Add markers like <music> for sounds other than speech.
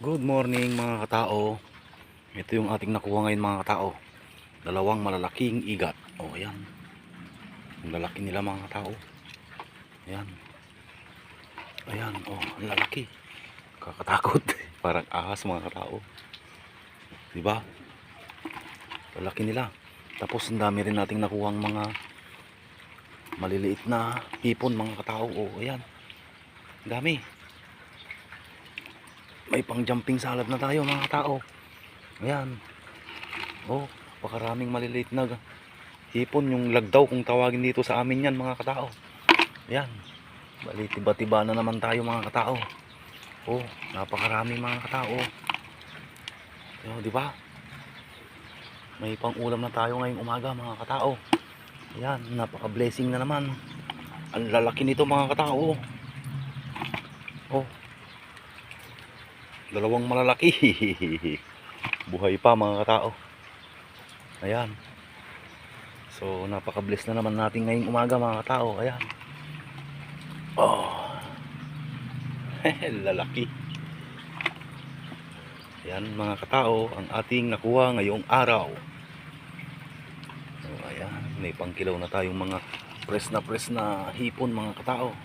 Good morning mga katao. Ito yung ating nakuha ngayon mga katao. Dalawang malalaking igat. O, oh, ayan. Ang lalaki nila mga katao. Ayan. Ayan, o, oh, ang lalaki. Kakatakot. <laughs> Parang ahas mga katao. Diba? Lalaki nila. Tapos ang dami rin nating nakuhang mga maliliit na hipon mga katao. O, oh, ayan. Ang dami may pang jumping salad na tayo mga tao. Ayan. Oh pakaraming maliliit na hipon. Yung lagdaw kung tawagin dito sa amin yan mga katao. Ayan. Bali tiba tiba na naman tayo mga katao. Oh napakarami mga katao. Oh, di ba? May pang ulam na tayo ngayong umaga mga katao. Ayan napaka blessing na naman. Ang lalaki nito mga katao. Oh dalawang malalaki. <laughs> Buhay pa mga katao. Ayan. So napaka bless na naman natin ngayong umaga mga katao. Ayan. Oh. <laughs> Lalaki. Ayan mga katao ang ating nakuha ngayong araw. So, ayan may pangkilaw na tayong mga press na press na hipon mga katao